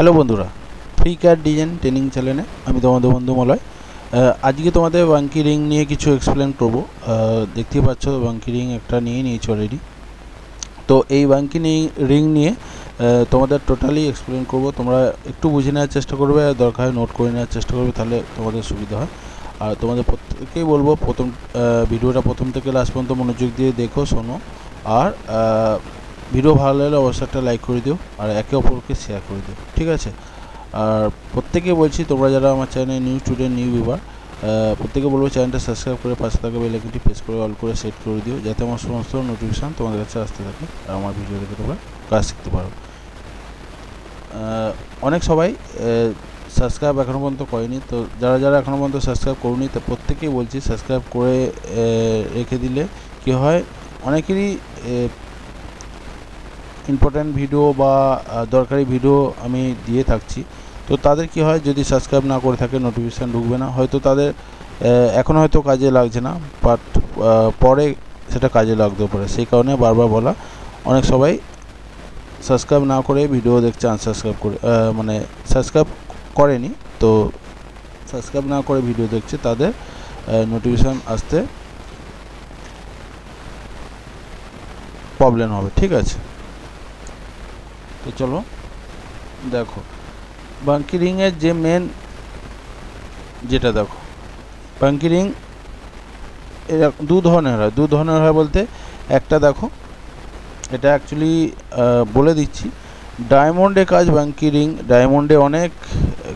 Hello বন্ধুরা free cat design training চ্যানেলে আমি তোমাদের বন্ধু মলয়। আজকে তোমাদের বাঙ্কি রিং নিয়ে কিছু এক্সপ্লেন করব। আহ, দেখতেই পাচ্ছ বাঙ্কি রিং একটা নিয়ে নিয়েছি অলরেডি তো এই বাঙ্কি রিং নিয়ে তোমাদের টোটালি এক্সপ্লেন করব। তোমরা একটু বুঝে নেওয়ার চেষ্টা করবে আর দরকার হয় নোট করে নেওয়ার চেষ্টা করবে তাহলে তোমাদের সুবিধা হয়। আর তোমাদের প্রত্যেকেই বলব প্রথম ভিডিওটা প্রথম থেকে লাস্ট পর্যন্ত মনোযোগ দিয়ে দেখো শোনো। আর ভিডিও ভালো লাগলে অবশ্যই একটা লাইক করে দিও, আর একে অপরকে শেয়ার করে দিও, ঠিক আছে? আর প্রত্যেকে বলছি, তোমরা যারা আমার চ্যানেলে নিউ স্টুডেন্ট নিউ ভিউবার প্রত্যেকে বলব চ্যানেলটা সাবস্ক্রাইব করে পাশে থাকা বেল আইকনটি প্রেস করে অল করে সেট করে দিও, যাতে আমার সমস্ত নোটিফিকেশান তোমাদের কাছে আসতে থাকে আর আমার ভিডিও দেখে তোমরা কাজ শিখতে পারো। অনেক সবাই সাবস্ক্রাইব এখনও পর্যন্ত করেনি, তো যারা যারা এখনও পর্যন্ত সাবস্ক্রাইব করুনি, তো প্রত্যেকেই বলছি সাবস্ক্রাইব করে রেখে দিলে কী হয়? অনেকেরই ইম্পর্ট্যান্ট ভিডিও বা দরকারি ভিডিও আমি দিয়ে থাকছি। তো তাদের কি হয়, যদি সাবস্ক্রাইব না করে থাকে নোটিফিকেশান ঢুকবে না। হয়তো তাদের এখন হয়তো কাজে লাগছে না বাট পরে সেটা কাজে লাগতেও পারে। সেই কারণে বারবার বলা, অনেক সবাই সাবস্ক্রাইব না করে ভিডিও দেখছে আনসাবস্ক্রাইব করে মানে সাবস্ক্রাইব করেনি, তো সাবস্ক্রাইব না করে ভিডিও দেখছে, তাদের নোটিফিকেশান আসতে প্রবলেম হবে, ঠিক আছে? চলো। দেখো, বাঙ্কি রিংয়ের যে মেন যেটা দেখো, বাঙ্কি রিং এরকম দু ধরনের হয়। দু ধরনের হয় বলতে একটা দেখো, এটা অ্যাকচুয়ালি বলে দিচ্ছি। ডায়মন্ডে কাজ বাঙ্কি রিং ডায়মন্ডে অনেক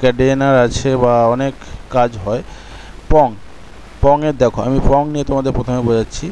ক্যাডেনার আছে বা অনেক কাজ হয়। পং, পংয়ের দেখো, আমি পং নিয়ে তোমাদের প্রথমে বোঝাচ্ছি।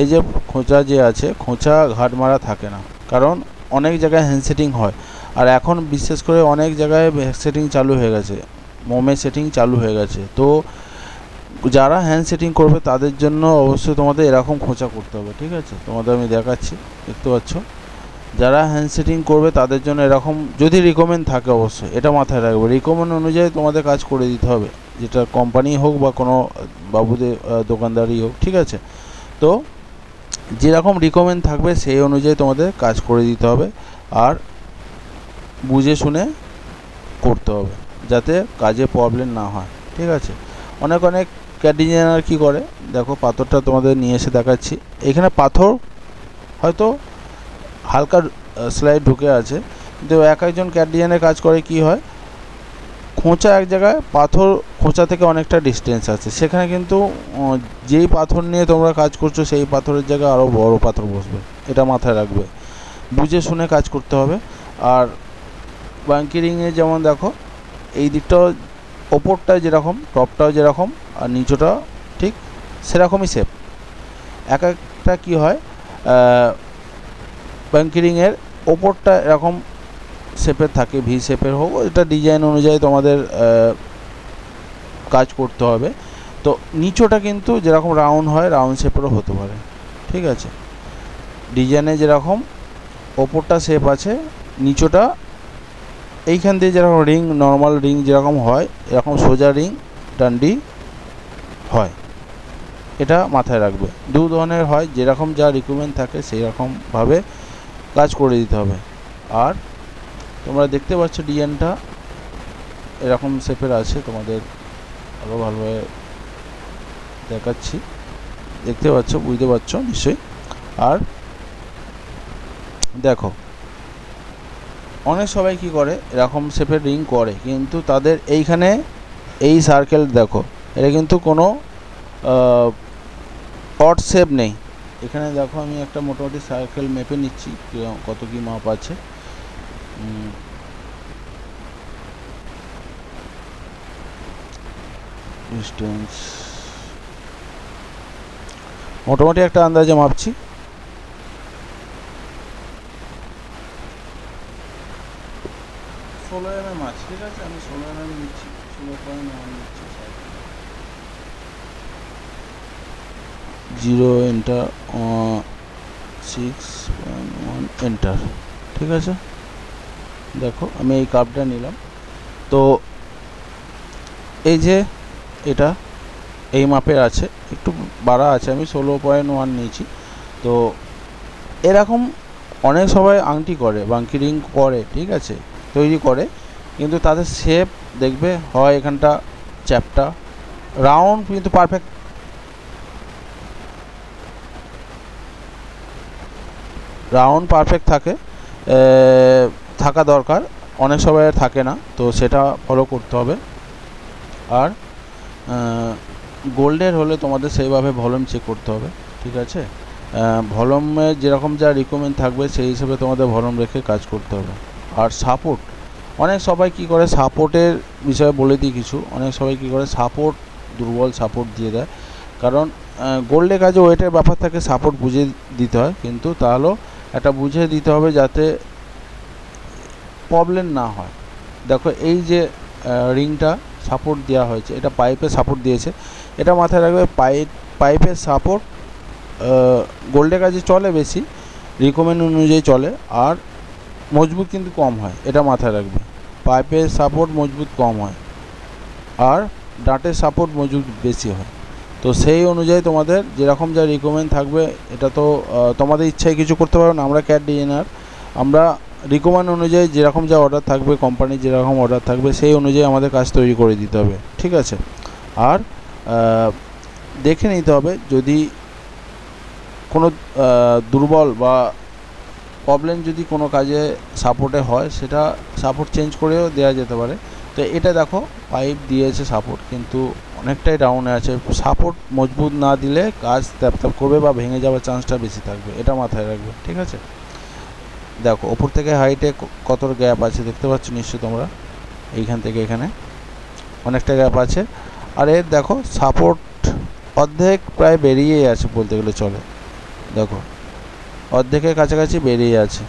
এই যে খোঁচা যে আছে, খোঁচা ঘাট মারা থাকে না। কারণ অনেক জায়গায় হ্যান্ড সেটিং হয়। আর এখন বিশেষ করে অনেক জায়গায় সেটিং চালু হয়ে গেছে। মোমে সেটিং চালু হয়ে গেছে। তো যারা হ্যান্ড সেটিং করবে তাদের জন্য অবশ্যই তোমাদের এরকম খোঁচা করতে হবে ঠিক আছে? তোমাদের আমি দেখাচ্ছি দেখতে পাচ্ছ? যারা হ্যান্ড সেটিং করবে তাদের জন্য এরকম যদি রিকমেন্ড থাকে অবশ্যই এটা মাথায় রাখবে। রিকমেন্ড অনুযায়ী তোমাদের কাজ করে দিতে হবে যেটা কোম্পানি হোক বা কোনো বাবুদের আহ, দোকানদারি হোক ঠিক আছে? তো যেরকম রিকমেন্ড থাকবে সেই অনুযায়ী তোমাদের কাজ করে দিতে হবে আর বুঝে শুনে করতে হবে যাতে কাজে প্রবলেম না হয়, ঠিক আছে? অনেক অনেক ক্যাট ডিজাইনার কী করে? দেখো পাথরটা তোমাদের নিয়ে এসে দেখাচ্ছি। এখানে পাথর হয়তো হালকা স্লাইড ঢুকে আছে, কিন্তু এক একজন ক্যাট ডিজাইনের কাজ করে কি হয়? খোঁচা এক জায়গায়, পাথর খোঁচা থেকে অনেকটা ডিস্টেন্স আছে। সেখানে কিন্তু যেই পাথর নিয়ে তোমরা কাজ করছ, সেই পাথরের জায়গায় আরও বড় পাথর বসবে। এটা মাথায় রাখবে। বুঝে শুনে কাজ করতে হবে। আর বাঙ্কিরিংয়ে যেমন দেখো, এই দিকটাও ওপরটা যেরকম টপটাও যেরকম, আর নিচটা ঠিক সেরকমই শেপ এক একটা কী হয় বাঙ্কিরিংয়ের ওপরটা এরকম শেপের থাকে ভি শেপের হোক, এটা ডিজাইন অনুযায়ী তোমাদের কাজ করতে হবে। তো নিচটা কিন্তু যেরকম রাউন্ড হয় রাউন্ড শেপেরও হতে পারে। ঠিক আছে? ডিজাইনে যেরকম, ওপরটা শেপ আছে, নিচটা এইখান দিয়ে যেরকম রিং নর্মাল রিং যেরকম হয়, এরকম সোজা রিং ডান্ডি হয়। এটা মাথায় রাখবে। দু ধরনের হয়, যেরকম যা রিকুইপমেন্ট থাকে সেই রকমভাবে কাজ করে দিতে হবে। আর তোমরা দেখতে পাচ্ছ ডিজাইনটা এরকম শেপের আছে, তোমাদের আরও ভালোভাবে দেখাচ্ছি। দেখতে পাচ্ছ, বুঝতে পারছ নিশ্চয়ই। আর দেখো, অনেক সবাই কি করে, এরকম শেপের রিং করে, কিন্তু তাদের এইখানে এই সার্কেল দেখো, এটা কিন্তু কোনো অট শেপ নেই। এখানে দেখো, আমি একটা মোটামুটি সার্কেল মেপে নিচ্ছি কত কী মাপ আছে। ডিস্টেন্স মোটামুটি একটা আন্দাজে মাপছি। ষোলো এম এম আছে ঠিক আছে? আমি ষোলো এম এম নিচ্ছি। ষোলো পয়েন্ট নিচ্ছি zero enter six point one enter ঠিক আছে? দেখো, আমি এই কাপটা নিলাম। তো এই যে এটা এই মাপের আছে, একটু বাড়া আছে, আমি ষোলো পয়েন্ট ওয়ান নিয়েছি। তো এরকম অনেক সবাই আংটি করে, বাঙ্কি রিং করে, ঠিক আছে, তৈরি করে। কিন্তু তাদের শেপ দেখবে, হয় এখানটা চ্যাপটা রাউন্ড কিন্তু পারফেক্ট রাউন্ড পারফেক্ট থাকে। থাকা দরকার। অনেক সময় থাকে না, তো সেটা ফলো করতে হবে। আর গোল্ডের হলে তোমাদের সেইভাবে ভলিউম চেক করতে হবে, ঠিক আছে? ভলিউমে যেরকম যা রিকমেন্ড থাকবে, সেই হিসেবে তোমাদের ভলিউম রেখে কাজ করতে হবে। আর সাপোর্ট অনেক সবাই কি করে সাপোর্টের বিষয়ে বলে দিই কিছু। অনেক সবাই কি করে সাপোর্ট দুর্বল সাপোর্ট দিয়ে দেয়। কারণ গোল্ডে কাজে ওয়েটের ব্যাপার থাকে সাপোর্ট বুঝে দিতে হয়। কিন্তু তাহলেও একটা বুঝে দিতে হবে যাতে প্রবলেম না হয়। দেখো, এই যে রিংটা সাপোর্ট দেওয়া হয়েছে, এটা পাইপে সাপোর্ট দিয়েছে, এটা মাথায় রাখবে পাইপ পাইপের সাপোর্ট গোল্ডের কাজে চলে বেশি রিকমেন্ড অনুযায়ী চলে, আর মজবুত কিন্তু কম হয়, এটা মাথায় রাখবে। পাইপের সাপোর্ট মজবুত কম হয়, আর ডাঁটের সাপোর্ট মজবুত বেশি হয়। তো সেই অনুযায়ী তোমাদের যেরকম যা রিকমেন্ড থাকবে, এটা তো তোমাদের ইচ্ছায় কিছু করতে পারো না, আমরা ক্যাট ডিজাইনার আমরা রিকমেন্ড অনুযায়ী যেরকম যা অর্ডার থাকবে কোম্পানির যেরকম অর্ডার থাকবে, সেই অনুযায়ী আমাদের কাজ তৈরি করে দিতে হবে, ঠিক আছে? আর দেখে নিতে হবে যদি কোনো দুর্বল বা প্রবলেম যদি কোনো কাজে সাপোর্টে হয়, সেটা সাপোর্ট চেঞ্জ করেও দেওয়া যেতে পারে। তো এটা দেখো পাইপ দিয়েছে সাপোর্ট কিন্তু অনেকটাই ডাউনে আছে। সাপোর্ট মজবুত না দিলে কাজ ট্যাপ করবে বা ভেঙে যাওয়ার চান্সটা বেশি থাকবে, এটা মাথায় রাখবে, ঠিক আছে? দেখো, ওপর থেকে হাইটে কত গ্যাপ আছে দেখতে পাচ্ছ নিশ্চয়ই তোমরা? এইখান থেকে এখানে অনেকটা গ্যাপ আছে। আর এর দেখো সাপোর্ট অর্ধেক প্রায় বেরিয়েই আছে বলতে গেলে চলে। দেখো, অর্ধেকের কাছাকাছি বেরিয়ে আছে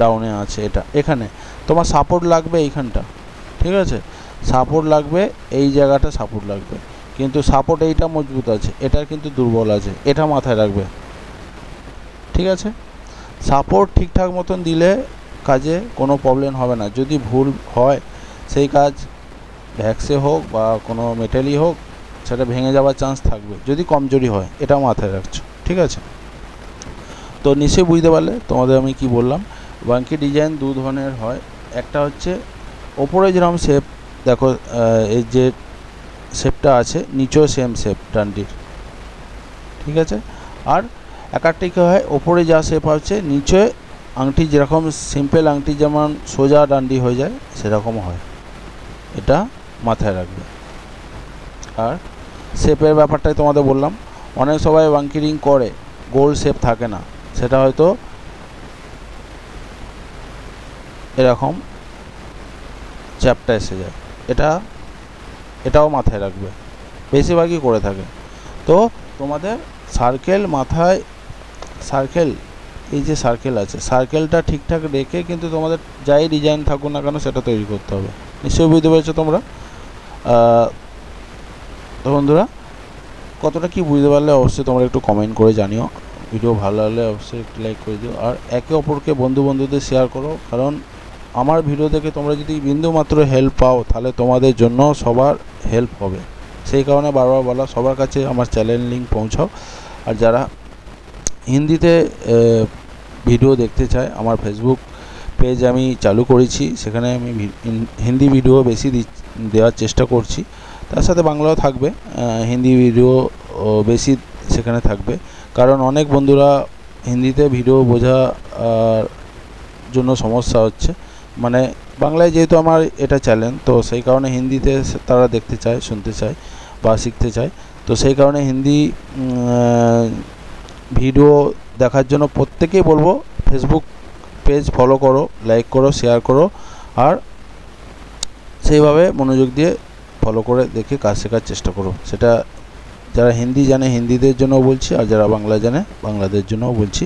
ডাউনে আছে এটা, এখানে। তোমার সাপোর্ট লাগবে এইখানটা, ঠিক আছে? সাপোর্ট লাগবে, এই জায়গাটা সাপোর্ট লাগবে। কিন্তু সাপোর্ট এইটা মজবুত আছে, এটার কিন্তু দুর্বল আছে, এটা মাথায় রাখবে, ঠিক আছে? সাপোর্ট ঠিকঠাক মতন দিলে কাজে কোনো প্রবলেম হবে না। যদি ভুল হয়, সেই কাজ ভ্যাক্সে হোক বা কোনো মেটেলই হোক, সেটা ভেঙে যাওয়ার চান্স থাকবে, যদি কমজোরি হয়, এটা মাথায় রাখছো, ঠিক আছে? তো নিশ্চয়ই বুঝতে পারলে, তোমাদের আমি কি বললাম, বাঙ্কি ডিজাইন দু ধরনের হয়। একটা হচ্ছে ওপরে যেরকম শেপ দেখো এই যে শেপটা আছে, নিচেও সেম শেপ ডান্ডির ঠিক আছে? আর এক একটা কী হয়? ওপরে যা শেপ আছে নিচে আংটি যেরকম সিম্পল আংটি যেমন সোজা ডান্ডি হয়ে যায়, সেরকম হয়। এটা মাথায় রাখবে। আর শেপের ব্যাপারটাই তোমাদের বললাম। অনেক সবাই বাঙ্কি রিং করে, গোল শেপ থাকে না। সেটা হয়তো এরকম চ্যাপটা এসে যায়। এটা, এটাও মাথায় রাখবে। বেশিরভাগই করে থাকে। তো তোমাদের সার্কেল মাথায় সার্কেল এই যে সার্কেল আছে সার্কেলটা ঠিকঠাক রেখে কিন্তু তোমাদের যাই ডিজাইন থাকুক না কেন সেটা তৈরি করতে হবে। নিশ্চয়ই বুঝতে পেরেছ তোমরা? তো বন্ধুরা, কতটা কি বুঝতে পারলে অবশ্যই তোমরা একটু কমেন্ট করে জানিও। ভিডিও ভালো লাগলে অবশ্যই একটু লাইক করে দিও। আর একে অপরকে বন্ধু বন্ধুদের শেয়ার করো, কারণ আমার ভিডিও দেখে তোমরা যদি বিন্দু মাত্র হেল্প পাও, তাহলে তোমাদের জন্য সবার হেল্প হবে। সেই কারণে বারবার বলা, সবার কাছে আমার চ্যানেল লিঙ্ক পৌঁছাও। আর যারা হিন্দিতে ভিডিও দেখতে চায় আমার ফেসবুক পেজ আমি চালু করেছি। সেখানে আমি হিন্দি ভিডিও বেশি দেওয়ার চেষ্টা করছি। তার সাথে বাংলাও থাকবে। হিন্দি ভিডিও বেশি সেখানে থাকবে। কারণ অনেক বন্ধুরা হিন্দিতে ভিডিও বোঝা জন্য সমস্যা হচ্ছে। মানে বাংলায় যেহেতু আমার এটা চ্যানেল তো সেই কারণে হিন্দিতে তারা দেখতে চায়, শুনতে চায় বা শিখতে চায়। তো সেই কারণে হিন্দি ভিডিও দেখার জন্য প্রত্যেকেই বলব ফেসবুক পেজ ফলো করো লাইক করো শেয়ার করো, আর সেইভাবে মনোযোগ দিয়ে ফলো করে দেখে কাজ শেখার চেষ্টা করো। সেটা যারা হিন্দি জানে, হিন্দিদের জন্যও বলছি, আর যারা বাংলা জানে, বাংলাদের জন্যও বলছি।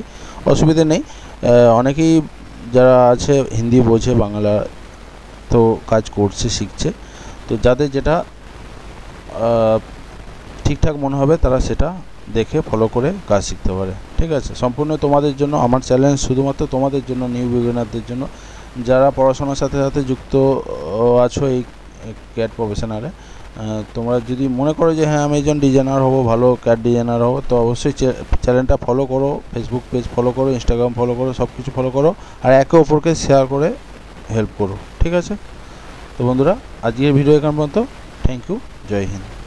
অসুবিধে নেই। অনেকেই যারা আছে, হিন্দি বোঝে, বাংলা তো কাজ করছে, শিখছে, তো যাদের যেটা ঠিকঠাক মনে হবে তারা সেটা দেখে ফলো করে কাজ শিখতে পারে। ঠিক আছে? সম্পূর্ণ তোমাদের জন্য, আমার চ্যালেঞ্জ শুধুমাত্র তোমাদের জন্য নিউ বিগিনারদের জন্য। যারা পড়াশোনার সাথে সাথে যুক্ত আছো এই ক্যাট প্রফেশনারে তোমরা যদি মনে করো যে হ্যাঁ আমি একজন ডিজাইনার হব, ভালো ক্যাট ডিজাইনার হব, তো অবশ্যই চ্যানেলটা ফলো করো ফেসবুক পেজ ফলো করো ইনস্টাগ্রাম ফলো করো সব কিছু ফলো করো, আর একে অপরকে শেয়ার করে হেল্প করো। ঠিক আছে? তো বন্ধুরা, আজকের ভিডিও এখান পর্যন্ত। থ্যাংক ইউ জয় হিন্দ।